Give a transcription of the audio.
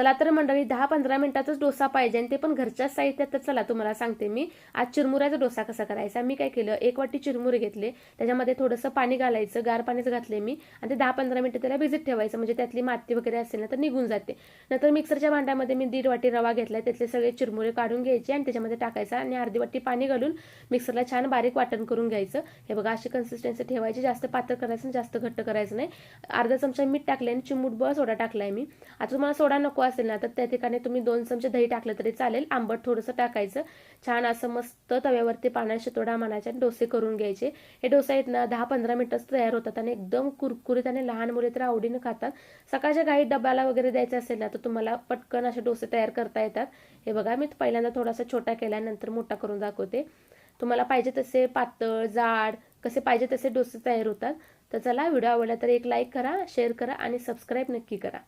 चला तर मंडळी दहा पंधरा मिनिटाचाच डोसा पाहिजे आणि ते पण घरच्याच साहित्यात तर चला तुम्हाला सांगते मी. आज चिरमुऱ्याचा डोसा कसा करायचा? मी काय केलं एक वाटी चिरमुरे घेतले. त्याच्यामध्ये थोडंसं पाणी घालायचं गार पाणीच घातले मी. आणि ते दहा पंधरा मिनटं त्याला भिजत ठेवायचं. म्हणजे त्यातली माती वगैरे असेल ना तर निघून जाते. नंतर मिक्सरच्या भांड्यामध्ये मी दीड वाटी रवा घेतला त्यातले सगळे चिरमुरे काढून घ्यायचे आणि त्याच्यामध्ये टाकायचा आणि अर्धी वाटी पाणी घालून मिक्सरला छान बारीक वाटण करून घ्यायचं. हे बघा अशी कन्सिस्टन्सी ठेवायची. जास्त पातळ करायचं जास्त घट्ट करायचं नाही. अर्धा चमचा मीठ टाकले आणि चिमूटभर सोडा टाकलाय मी. आता तुम्हाला सोडा नको असेल ना तर त्या ठिकाणी तुम्ही दोन चमचे दही टाकलं तरी चालेल. आंबट थोडंसं टाकायचं. छान असं मस्त तव्यावरती पाण्यात शितोडा मानायचे आणि डोसे करून घ्यायचे. हे डोसे आहेत ना दहा पंधरा मिनटंच तयार होतात आणि एकदम कुरकुरीत आणि लहान मुले तर आवडीनं खातात. सकाळच्या काही डब्याला वगैरे द्यायचं असेल ना तर तुम्हाला पटकन असे डोसे तयार करता येतात. हे बघा मी पहिल्यांदा थोडासा छोटा केला नंतर मोठा करून दाखवते. तुम्हाला पाहिजे तसे पातळ जाड कसे पाहिजे तसे डोसे तयार होतात. तर चला व्हिडिओ आवडला तर एक लाईक करा शेअर करा आणि सबस्क्राईब नक्की करा.